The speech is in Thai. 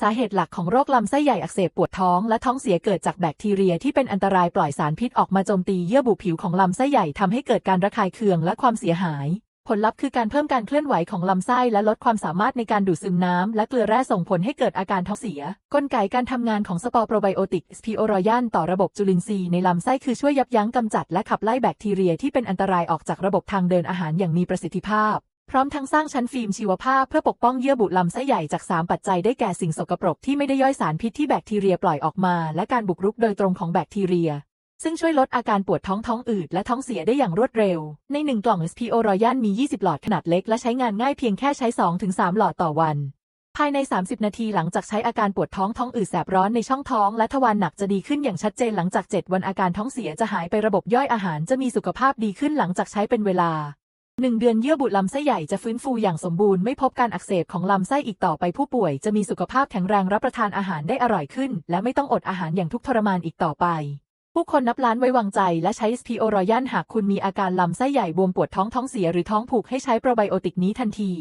สาเหตุหลักของโรคลำไส้ใหญ่อักเสบปวดท้องและท้องเสียเกิดจากแบคทีเรียที่เป็นอันตรายปล่อยสารพิษออกมาโจมตีเยื่อบุผิวของลำไส้ใหญ่ทำให้เกิดการระคายเคืองและความเสียหาย ผลลัพธ์คือการเพิ่มการเคลื่อนไหวของลำไส้และลดความสามารถในการดูดซึมน้ำและเกลือแร่ส่งผลให้เกิดอาการท้องเสีย กลไกการทำงานของสปอร์โปรไบโอติกสพีโอรอยันต่อระบบจุลินทรีย์ในลำไส้คือช่วยยับยั้งกำจัดและขับไล่แบคทีเรียที่เป็นอันตรายออกจากระบบทางเดินอาหารอย่างมีประสิทธิภาพ พร้อมทั้งสร้างชั้นฟิล์มชีวภาพเพื่อปกป้องเยื่อบุลำไส้ใหญ่จาก 3 ปัจจัยได้แก่สิ่งสกปรกที่ไม่ได้ย่อยสารพิษที่แบคทีเรียปล่อยออกมา และการบุกรุกโดยตรงของแบคทีเรีย ซึ่งช่วยลดอาการปวดท้องท้องอืดและท้องเสียได้อย่างรวดเร็ว ใน 1 กล่อง SPO Royal มี 20 หลอดขนาดเล็กและใช้งานง่ายเพียงแค่ใช้ 2-3 หลอดต่อวัน ภายใน 30 นาทีหลังจากใช้อาการปวดท้องท้องอืดแสบร้อนในช่องท้อง และทวารหนักจะดีขึ้นอย่างชัดเจนหลังจาก 7 วันอาการท้องเสียจะหายไประบบย่อยอาหารจะมีสุขภาพดีขึ้นหลังจากใช้เป็นเวลา หนึ่งเดือนเยื่อบุลำไส้ใหญ่จะฟื้นฟูอย่างสมบูรณ์ไม่พบการอักเสบของลำไส้อีกต่อไปผู้ป่วยจะมีสุขภาพแข็งแรงรับประทานอาหารได้อร่อยขึ้น และไม่ต้องอดอาหารอย่างทุกข์ทรมานอีกต่อไป ผู้คนนับล้านไว้วางใจและใช้พีโอรอยันหากคุณมีอาการลำไส้ใหญ่บวมปวดท้องท้องเสียหรือท้องผูกให้ใช้โปรไบโอติกนี้ทันที